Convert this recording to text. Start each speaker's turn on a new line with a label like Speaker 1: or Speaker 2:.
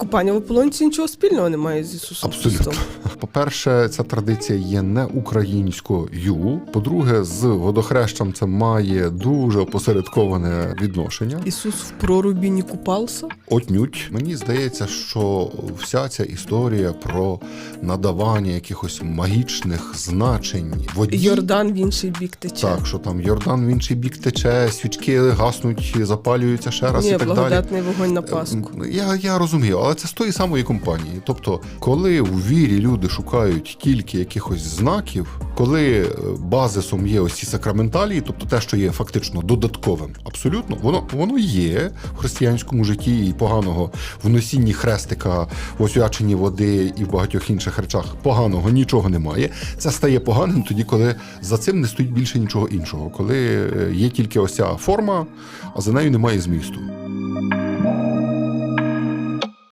Speaker 1: Купання в ополонці нічого спільного немає з Ісусом
Speaker 2: Абсолютно. По-перше, ця традиція є не українською. По-друге, з водохрещем це має дуже опосередковане відношення.
Speaker 1: Ісус в прорубі не купався.
Speaker 2: Отнюдь мені здається, що вся ця історія про надавання якихось магічних значень воді.
Speaker 1: Йордан в інший бік тече.
Speaker 2: Так, що там Йордан в інший бік тече, свічки гаснуть, запалюються ще раз
Speaker 1: Ні,
Speaker 2: і так далі.
Speaker 1: благодатний вогонь на Пасху.
Speaker 2: Ем, Я, я розумію, але це з тої самої компанії. Тобто, коли у вірі люди шукають тільки якихось знаків, коли е, базисом є ось ці сакраменталії, тобто те, що є фактично додатковим, абсолютно, воно воно є в християнському житті і поганого в носінні хрестика, в освяченні води і в багатьох інших речах поганого нічого немає. Це стає поганим тоді, коли за цим не стоїть більше нічого іншого, коли е, є тільки ось ця форма, а за нею немає змісту.